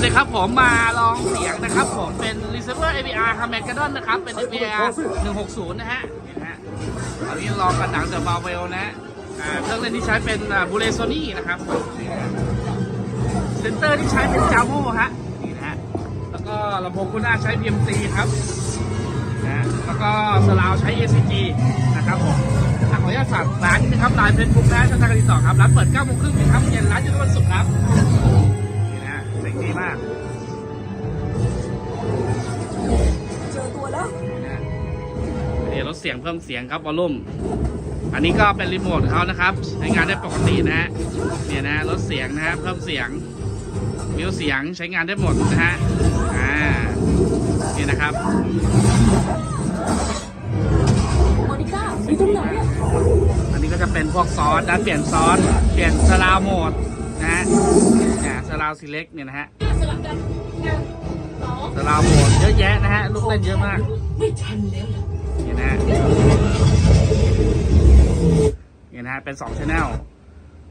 วัสดีครับผมมาลองเสียงนะครับผมเป็น receiver AVR ครับ m a g a d o n นะครับ เป็น AVR 160 นะฮะนี่นะฮะตอนนี้ลองกันหนัง The Marvel นะฮะเครื่องเล่นที่ใช้เป็นบูเลโซนี่นะครับนี่ฮะเซนเตอร์ที่ใช้เป็น Jamo ฮะนี่นะฮะแล้วก็ลำโพงคุณหน้าใช้ BMC ครับนะแล้วก็สลาวใช้ ACG นะครับผมขออนุญาตฝากร้านนี้นะครับร้านเฟซบุ๊กนะช่องทางการติดต่อครับร้านเปิด9โมงครึ่งถึง5โมงเย็นร้านอยู่ทุกวันศุกร์ครับ นี่นะฮะนี่ลดเสียงเพิ่มเสียงครับวอลลุ่ม อันนี้ก็เป็นรีโมทของเขานะครับใช้งานได้ปกตินะฮะเนี่ยนะฮะลดเสียงนะฮะเพิ่มเสียงมิวเสียงใช้งานได้หมดนะฮะอ่านี่นะครับมอนิก้าอยู่ตรงไหนอะอันนี้ก็จะเป็นพวกซอสนะเปลี่ยนซอสเปลี่ยนสลาวโหมดนะฮะเนี่ยสลาวซีเล็กเนี่ยนะฮะสลับกันหนึ่งสองสลาวโหมดเยอะแยะนะฮะลูก เล่นเยอะมากไม่ทันแล้วล่ะนี่นะฮะนี่นะฮะเป็น2 channel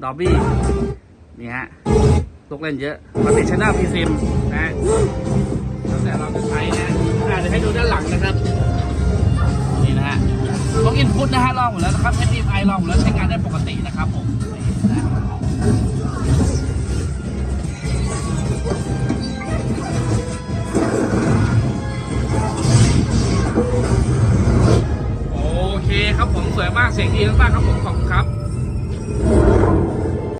Dolby นี่ฮะลูกเล่นเยอะมันติด channel p s i m นะฮะแล้วแต่เราจะใช้นะอาจจะให้ดูด้านหลังนะครับนี่นะฮะพวก input นะฮะลองหมดแล้วนะครับ HDMI ลองหมดแล้วใช้งานได้ปกตินะครับผม บ้ากเสียงดีมางครับผมขอบคุณครับ